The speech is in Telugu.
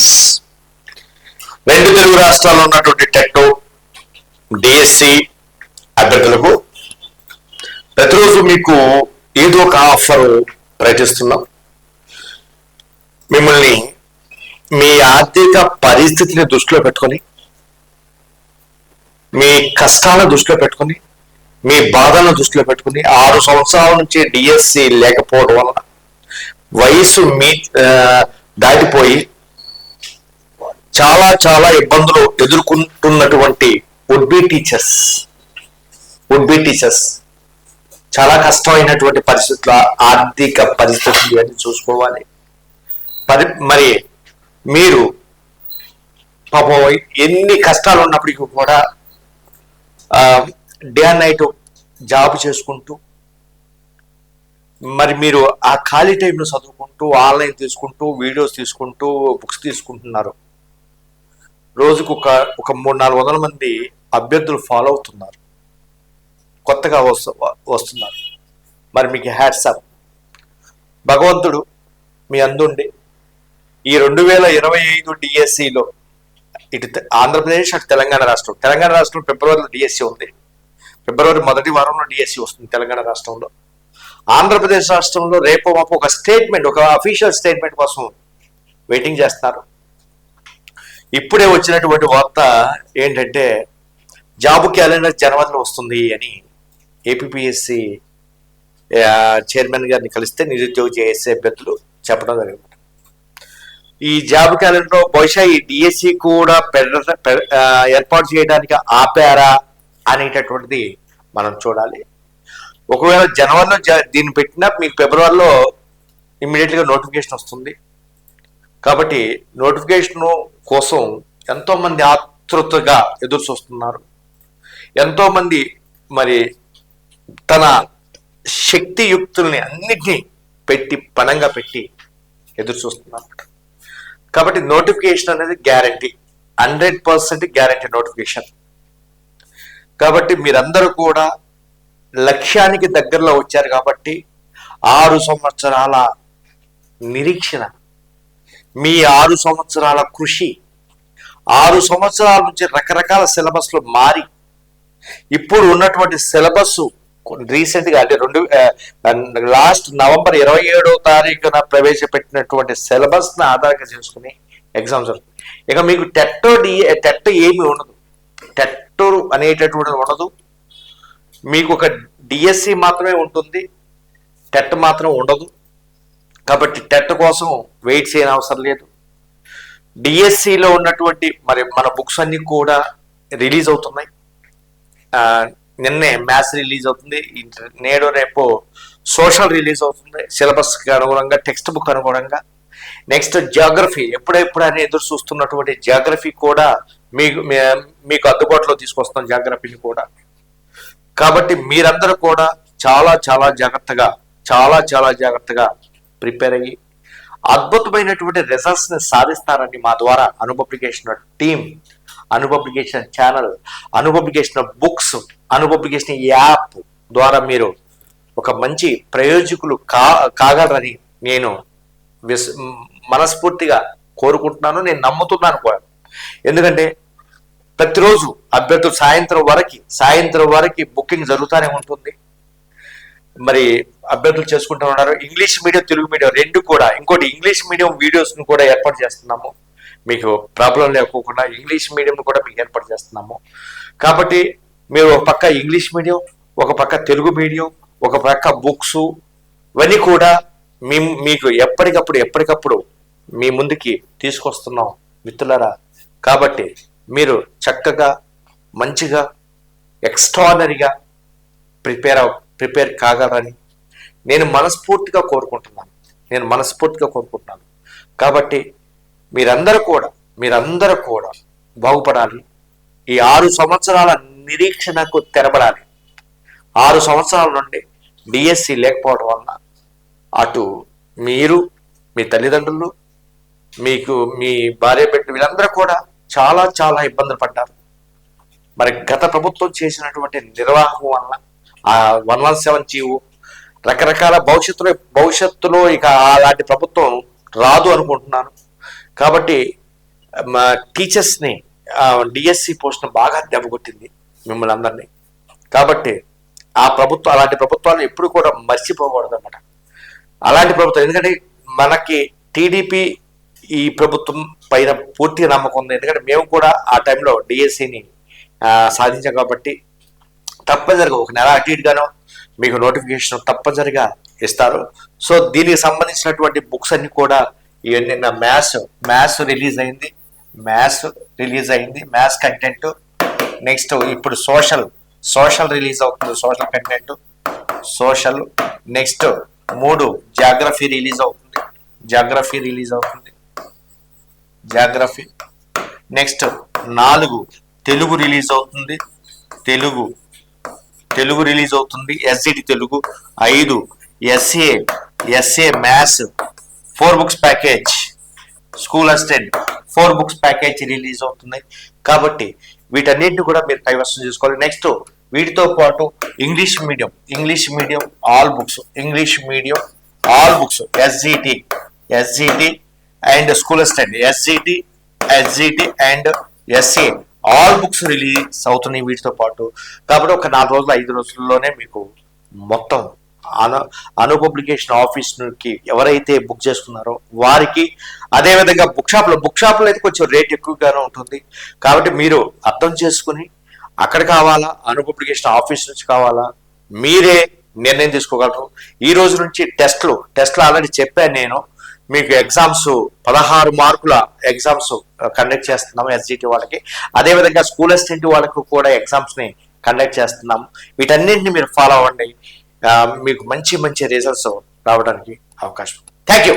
ఫ్రెండ్స్ రెండు తెలుగు రాష్ట్రాల్లో ఉన్నటువంటి టెట్ డిఎస్సి అభ్యర్థులకు ప్రతిరోజు మీకు ఏదో ఒక ఆఫర్ ప్రయత్నిస్తున్నాం మిమ్మల్ని మీ ఆర్థిక పరిస్థితిని దృష్టిలో పెట్టుకొని మీ కష్టాలను దృష్టిలో పెట్టుకొని మీ బాధలను దృష్టిలో పెట్టుకుని ఆరు సంవత్సరాల నుంచి డిఎస్సి లేకపోవడం వలన వయసు మీ దాటిపోయి చాలా చాలా ఇబ్బందులు ఎదుర్కొంటున్నటువంటి would be teachers would be teachers చాలా కష్టమైనటువంటి పరిస్థితుల ఆర్థిక పరిస్థితులు అని చూసుకోవాలి. పరి మరి మీరు పాపం ఎన్ని కష్టాలు ఉన్నప్పటికీ కూడా డే అండ్ నైట్ జాబ్ చేసుకుంటూ మరి మీరు ఆ ఖాళీ టైంలో చదువుకుంటూ ఆన్లైన్ తీసుకుంటూ వీడియోస్ తీసుకుంటూ బుక్స్ తీసుకుంటున్నారు. రోజుకు ఒక ఒక మూడు నాలుగు వందల మంది అభ్యర్థులు ఫాలో అవుతున్నారు. కొత్తగా వస్తు వస్తున్నారు. మరి మీకు హ్యాట్సాప్ భగవంతుడు మీ అందుండి. ఈ రెండు వేల ఇరవై ఐదు డిఎస్సిలో ఇటు ఆంధ్రప్రదేశ్ అటు తెలంగాణ రాష్ట్రం. తెలంగాణ రాష్ట్రం ఫిబ్రవరిలో డిఎస్సి ఉంది. ఫిబ్రవరి మొదటి వారంలో డిఎస్సి వస్తుంది తెలంగాణ రాష్ట్రంలో. ఆంధ్రప్రదేశ్ రాష్ట్రంలో రేపు మాపు ఒక స్టేట్మెంట్ ఒక అఫీషియల్ స్టేట్మెంట్ కోసం వెయిటింగ్ చేస్తున్నారు. ఇప్పుడే వచ్చినటువంటి వార్త ఏంటంటే జాబ్ క్యాలెండర్ జనవరిలో వస్తుంది అని ఏపీఎస్సి చైర్మన్ గారిని కలిస్తే నిరుద్యోగ చేసే అభ్యర్థులు చెప్పడం జరిగింది ఈ జాబ్ క్యాలెండర్లో బహుశా ఈ డిఎస్సి కూడా పె- ఏర్పాటు చేయడానికి ఆపారా అనేటటువంటిది మనం చూడాలి. ఒకవేళ జనవరిలో జ- దీన్ని పెట్టినా మీకు ఫిబ్రవరిలో ఇమ్మీడియట్గా నోటిఫికేషన్ వస్తుంది. కాబట్టి నోటిఫికేషన్ కోసం ఎంతోమంది ఆతృతగా ఎదురు చూస్తున్నారు ఎంతోమంది మరి తన శక్తియుక్తుల్ని అన్నిటినీ పెట్టి పణంగా పెట్టి ఎదురు చూస్తున్నారు కాబట్టి నోటిఫికేషన్ అనేది guarantee. Hundred percent guarantee notification. కాబట్టి మీరందరూ కూడా లక్ష్యానికి దగ్గరలో వచ్చారు కాబట్టి ఆరు సంవత్సరాల నిరీక్షణ మీ ఆరు సంవత్సరాల కృషి. ఆరు సంవత్సరాల నుంచి రకరకాల సిలబస్లు మారి. ఇప్పుడు ఉన్నటువంటి సిలబస్ రీసెంట్గా అంటే రెండు లాస్ట్ నవంబర్ ఇరవై ఏడవ తారీఖున ప్రవేశపెట్టినటువంటి సిలబస్ని ఆధారంగా చేసుకుని ఎగ్జామ్స్ ఇక మీకు టెట్ డి టెట్ ఏమి ఉండదు. టెట్ అనేటటువంటిది ఉండదు. మీకు ఒక డిఎస్సి మాత్రమే ఉంటుంది. టెట్ మాత్రం ఉండదు. కాబట్టి టెట్ కోసం వెయిట్ చేయని అవసరం లేదు. డిఎస్సిలో ఉన్నటువంటి మరి మన బుక్స్ అన్ని కూడా రిలీజ్ అవుతున్నాయి. నిన్నే మ్యాథ్స్ రిలీజ్ అవుతుంది. నేడు రేపు సోషల్ రిలీజ్ అవుతుంది. సిలబస్కి అనుగుణంగా టెక్స్ట్ బుక్ అనుగుణంగా. నెక్స్ట్ జాగ్రఫీ ఎప్పుడెప్పుడు అని ఎదురు చూస్తున్నటువంటి జాగ్రఫీ కూడా మీకు మీకు అందుబాటులో తీసుకొస్తాం జాగ్రఫీని కూడా. కాబట్టి మీరందరూ కూడా చాలా చాలా జాగ్రత్తగా చాలా చాలా జాగ్రత్తగా ప్రిపేర్ అయ్యి అద్భుతమైనటువంటి రిజల్ట్స్ని సాధిస్తారని మా ద్వారా Anu publication team Anu publication channel Anu publication books Anu publication app ద్వారా మీరు ఒక మంచి ప్రయోజకులు కా కాగలరని నేను విస్ మనస్ఫూర్తిగా కోరుకుంటున్నాను నేను నమ్ముతున్నాను కూడా. ఎందుకంటే ప్రతిరోజు అభ్యర్థులు సాయంత్రం వరకు సాయంత్రం వరకు బుకింగ్ జరుగుతూనే ఉంటుంది. మరి అభ్యర్థులు చేసుకుంటూ ఉన్నారు. ఇంగ్లీష్ మీడియం తెలుగు మీడియం రెండు కూడా ఇంకోటి ఇంగ్లీష్ మీడియం వీడియోస్ను కూడా ఏర్పాటు చేస్తున్నాము. మీకు ప్రాబ్లం లేకోకుండా ఇంగ్లీష్ మీడియం కూడా మీకు ఏర్పాటు చేస్తున్నాము. కాబట్టి మీరు ఒక పక్క ఇంగ్లీష్ మీడియం ఒక పక్క తెలుగు మీడియం ఒక పక్క బుక్స్ ఇవన్నీ కూడా మీ మీకు ఎప్పటికప్పుడు ఎప్పటికప్పుడు మీ ముందుకి తీసుకొస్తున్నాం మిత్రులరా. కాబట్టి మీరు చక్కగా మంచిగా ఎక్స్ట్రానరీగా ప్రిపేర్ అవ ప్రిపేర్ కాగలరని నేను మనస్ఫూర్తిగా కోరుకుంటున్నాను. నేను మనస్ఫూర్తిగా కోరుకుంటున్నాను. కాబట్టి మీరందరూ కూడా మీరందరూ కూడా బాగుపడాలి. ఈ ఆరు సంవత్సరాల నిరీక్షణకు తెరబడాలి. ఆరు సంవత్సరాల నుండి డిఎస్సి లేకపోవడం వలన అటు మీరు మీ తల్లిదండ్రులు మీకు మీ భార్య బిడ్డ వీళ్ళందరూ కూడా చాలా చాలా ఇబ్బందులు పడ్డారు. మరి గత ప్రభుత్వం చేసినటువంటి నిర్వాహకం వలన ఆ వన్ వన్ సెవెన్ జీవో రకరకాల భవిష్యత్తులో భవిష్యత్తులో ఇక అలాంటి ప్రభుత్వం రాదు అనుకుంటున్నాను. కాబట్టి మా టీచర్స్ని డిఎస్సి పోస్ట్ బాగా దెబ్బకొట్టింది మిమ్మల్ని అందరినీ. కాబట్టి ఆ ప్రభుత్వం అలాంటి ప్రభుత్వాలు ఎప్పుడు కూడా మర్చిపోకూడదు అనమాట అలాంటి ప్రభుత్వం ఎందుకంటే మనకి టీడీపీ ఈ ప్రభుత్వం పైన పూర్తి నమ్మకం ఉంది. ఎందుకంటే మేము కూడా ఆ టైంలో డిఎస్సిని సాధించాం కాబట్టి తప్పనిసరిగా ఒక నెల అటు ఇటుగానో మీకు నోటిఫికేషన్ తప్పనిసరిగా ఇస్తారు. సో దీనికి సంబంధించినటువంటి బుక్స్ అన్ని కూడా ఇవన్నీ నా మ్యాథ్స్ మ్యాథ్స్ రిలీజ్ అయింది. మ్యాథ్స్ రిలీజ్ అయింది. మ్యాథ్స్ కంటెంట్ నెక్స్ట్ ఇప్పుడు సోషల్ సోషల్ రిలీజ్ అవుతుంది సోషల్ కంటెంట్ సోషల్ నెక్స్ట్ మూడు జాగ్రఫీ రిలీజ్ అవుతుంది. జాగ్రఫీ రిలీజ్ అవుతుంది. జాగ్రఫీ నెక్స్ట్ నాలుగు తెలుగు రిలీజ్ అవుతుంది. తెలుగు తెలుగు రిలీజ్ అవుతుంది. ఎస్జిటి తెలుగు. ఐదు SA SA maths four books package school assistant four books package release అవుతుంది కాబట్టి వీటన్నిటిని కూడా మీరు కైవసం చేసుకోవాలి. నెక్స్ట్ వీటితో పాటు English medium English medium all books English medium all books SGT SGT and school assistant SGT SGT and SA all books release అవుతున్నాయి వీటితో పాటు. కాబట్టి ఒక నాలుగు రోజులు ఐదు రోజుల్లోనే మీకు మొత్తం అను అను పబ్లికేషన్ ఆఫీస్ నుంచి ఎవరైతే బుక్ చేసుకున్నారో వారికి అదే విధంగా బుక్ షాప్లో బుక్ షాప్లో అయితే కొంచెం రేట్ ఎక్కువగానే ఉంటుంది. కాబట్టి మీరు అర్థం చేసుకుని అక్కడ కావాలా అను పబ్లికేషన్ ఆఫీస్ నుంచి కావాలా మీరే నిర్ణయం తీసుకోగలరు. ఈ రోజు నుంచి టెస్ట్లు టెస్ట్లు ఆల్రెడీ చెప్పాను నేను. మీకు ఎగ్జామ్స్ పదహారు మార్కుల ఎగ్జామ్స్ కండక్ట్ చేస్తున్నాం ఎస్జిటి వాళ్ళకి. అదే విధంగా స్కూల్ అసిస్టెంట్ వాళ్ళకు కూడా ఎగ్జామ్స్ని కండక్ట్ చేస్తున్నాం వీటన్నింటిని మీరు ఫాలో అవ్వండి. మీకు మంచి మంచి రిజల్ట్స్ రావడానికి అవకాశం థ్యాంక్ యూ